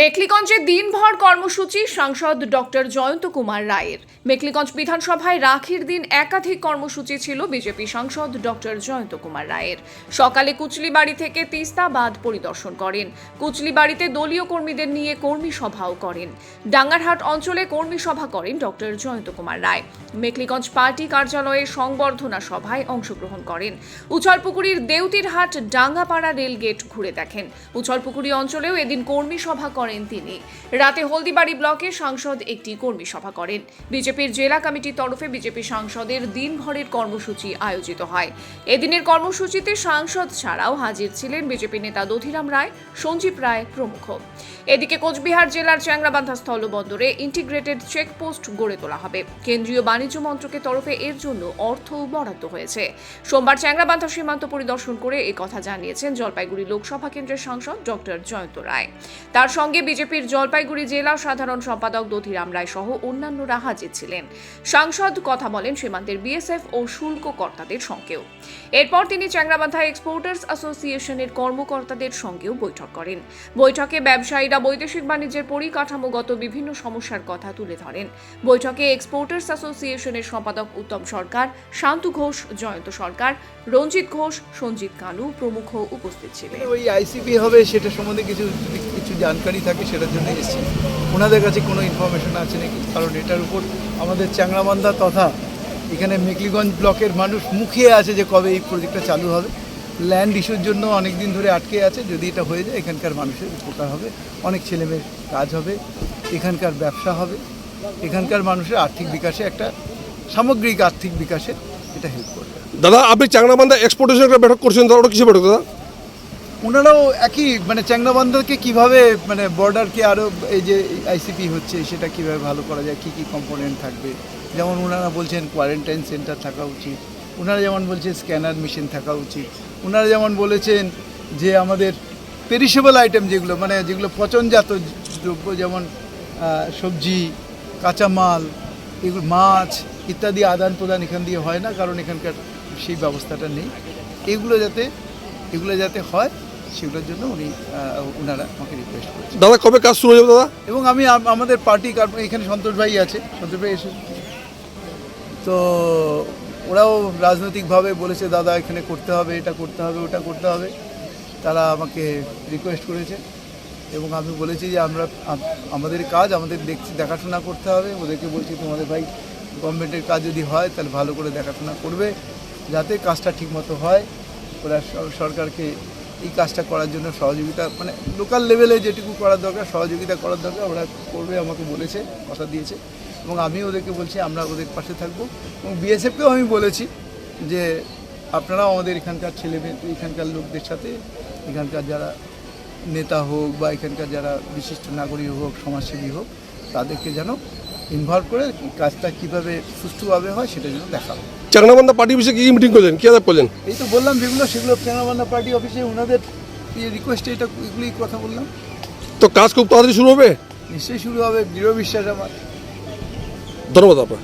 মেখলিগঞ্জে দিনভর কর্মসূচি, সাংসদ ডক্টর জয়ন্ত কুমার রায়ের। মেখলিগঞ্জ বিধানসভায় রাখির দিন একাধিক কর্মসূচি ছিল বিজেপি সাংসদ ডক্টর জয়ন্ত কুমার রায়ের। সকালে কুচলিবাড়ি থেকে তিস্তা বাঁধ পরিদর্শন করেন। কুচলিবাড়িতে দলীয় কর্মীদের নিয়ে কর্মী সভাও করেন। ডাঙ্গারহাট অঞ্চলে কর্মী সভা করেন ডক্টর জয়ন্ত কুমার রায়। মেখলিগঞ্জ পার্টি কার্যালয়ে সংবর্ধনা সভায় অংশগ্রহণ করেন। উছলপুকুরির দেউতিরহাট ডাঙ্গাপাড়া রেলগেট ঘুরে দেখেন। উছলপুকুরি অঞ্চলেও এদিন কর্মী সভা করেন তিনি। রাতে হলদিবাড়ি ব্লকে সাংসদ একটি কর্মী সভা করেন। বিজেপির জেলা কমিটির তরফে বিজেপি সাংসদের দিনভরের কর্মসূচি আয়োজিত হয়। এদিনের কর্মসূচিতে সাংসদ ছাড়াও হাজির ছিলেন বিজেপি নেতা দধিরাম রায়, সঞ্জীব রায় প্রমুখ। এদিকে কোচবিহার জেলার চ্যাংরাবান্ধা স্থলবন্দরে ইন্টিগ্রেটেড চেকপোস্ট গড়ে তোলা হবে। কেন্দ্রীয় বাণিজ্য মন্ত্রকের তরফে এর জন্য অর্থ বরাদ্দ হয়েছে। সোমবার চ্যাংরাবান্ধা সীমান্ত পরিদর্শন করে কথা জানিয়েছেন জলপাইগুড়ি লোকসভা কেন্দ্রের সাংসদ ডক্টর জয়ন্ত রায়। তার সঙ্গে বিজেপির জলপাইগুড়ি জেলা সাধারণ সম্পাদক দধিরাম রায় সহ অন্যান্যরা হাজির ছিলেন। সাংসদ কথা বলেন সীমান্তের বিএসএফ ও শুল্ক কর্তাদের সঙ্গেও। এরপর তিনি চ্যাংরাবান্ধা এক্সপোর্টার্স অ্যাসোসিয়েশনের কর্মকর্তাদের সঙ্গেও বৈঠক করেন। বৈঠকে ব্যবসায়ীরা বৈদেশিক বাণিজ্যের পরিকাঠামোগত বিভিন্ন সমস্যার কথা তুলে ধরেন। বৈঠকে এক্সপোর্টার্স অ্যাসোসিয়েশনের সম্পাদক উত্তম সরকার, শান্তু ঘোষ, জয়ন্ত সরকার, রঞ্জিত ঘোষ সঞ্জিত কানু প্রমুখ উপস্থিত ছিলেন। ওই আইসিপি হবে সেটা সম্বন্ধে কিছু কিছু জানকারি থাকে সেটার জন্য এসেছি। ওনাদের কাছে কোনো ইনফরমেশন আছে নাকি? কারণ এটার উপর আমাদের চ্যাংরাবান্ধা তথা এখানে মেকলিগঞ্জ ব্লকের মানুষ মুখিয়ে আছে যে কবে এই প্রজেক্টটা চালু হবে। ল্যান্ড ইস্যুর জন্য অনেক দিন ধরে আটকে আছে। যদি এটা হয়ে যায়, এখানকার মানুষের উপকার হবে। অনেক ছেলেমেয়ের কাজ হবে। এখানকার ব্যবসা হবে। এখানকার মানুষের আর্থিক বিকাশে একটা সামগ্রিক আর্থিক বিকাশে এটা হেল্প করবে। দাদা, আপনি চাংরাবান্ধা এক্সপোর্টেশন একটা বৈঠক করছেন ওটা কিসে বৈঠক, দাদা? ওনারাও একই মানে চ্যাংরাবান্ধকে কীভাবে মানে বর্ডারকে আরও এই যে আইসিপি হচ্ছে, সেটা কীভাবে ভালো করা যায়, কী কী কম্পোনেন্ট থাকবে? যেমন ওনারা বলছেন কোয়ারেন্টাইন সেন্টার থাকা উচিত ওনারা যেমন বলছেন স্ক্যানার মেশিন থাকা উচিত ওনারা যেমন বলেছেন যে আমাদের পেরিশেবল আইটেম যেগুলো মানে যেগুলো পচনজাত দ্রব্য যেমন সবজি, কাঁচামাল, এগুলো মাছ ইত্যাদি আদান প্রদান এখান দিয়ে হয় না, কারণ এখানকার সেই ব্যবস্থাটা নেই। এগুলো যাতে এগুলো যাতে হয় সেগুলোর জন্য উনি ওনারা আমাকে রিকোয়েস্ট করেছেন দাদা কবে কাজ শুরু যাবে দাদা? এবং আমি আমাদের পার্টি এখানে সন্তোষ ভাই আছে সন্তোষ ভাই এসে তো ওরাও রাজনৈতিকভাবে বলেছে দাদা এখানে করতে হবে এটা করতে হবে ওটা করতে হবে। তারা আমাকে রিকোয়েস্ট করেছে এবং আমি বলেছি যে আমরা আমাদের কাজ আমাদের দেখছি দেখাশোনা করতে হবে। ওদেরকে বলছি তোমাদের ভাই গভর্নমেন্টের কাজ যদি হয় তাহলে ভালো করে দেখাশোনা করবে যাতে কাজটা ঠিকমতো হয়। ওরা সরকারকে এই কাজটা করার জন্য সহযোগিতা মানে লোকাল লেভেলে যেটুকু করার দরকার, সহযোগিতা করার দরকার, ওরা করবে, আমাকে বলেছে, কথা দিয়েছে। এবং আমি ওদেরকে বলছি, আমরা ওদের পাশে থাকব। এবং বিএসএফকেও আমি বলেছি যে, আপনারাও আমাদের এখানকার ছেলে মেয়ে, এখানকার লোকদের সাথে, এখানকার যারা নেতা হোক বা এখানকার যারা বিশিষ্ট নাগরিক হোক, সমাজসেবী হোক, তাদেরকে যেন ইনভলভ করে কাজটা কীভাবে সুষ্ঠুভাবে হয়, সেটা যেন দেখা চাংরাবান্ধা পার্টি অফিসে কি মিটিং করলেন? কি আদাব করলেন? এই তো বললাম বিভিন্ন সেগুলো চাকনাবান্ধা পার্টি অফিসে ওনাদের রিকোয়েস্টে এটা এগুলি কথা বললাম। তো কাজ খুব তাড়াতাড়ি শুরু হবে? নিশ্চয়ই শুরু হবে দৃঢ় বিশ্বাস আমার। ধন্যবাদ আপনার।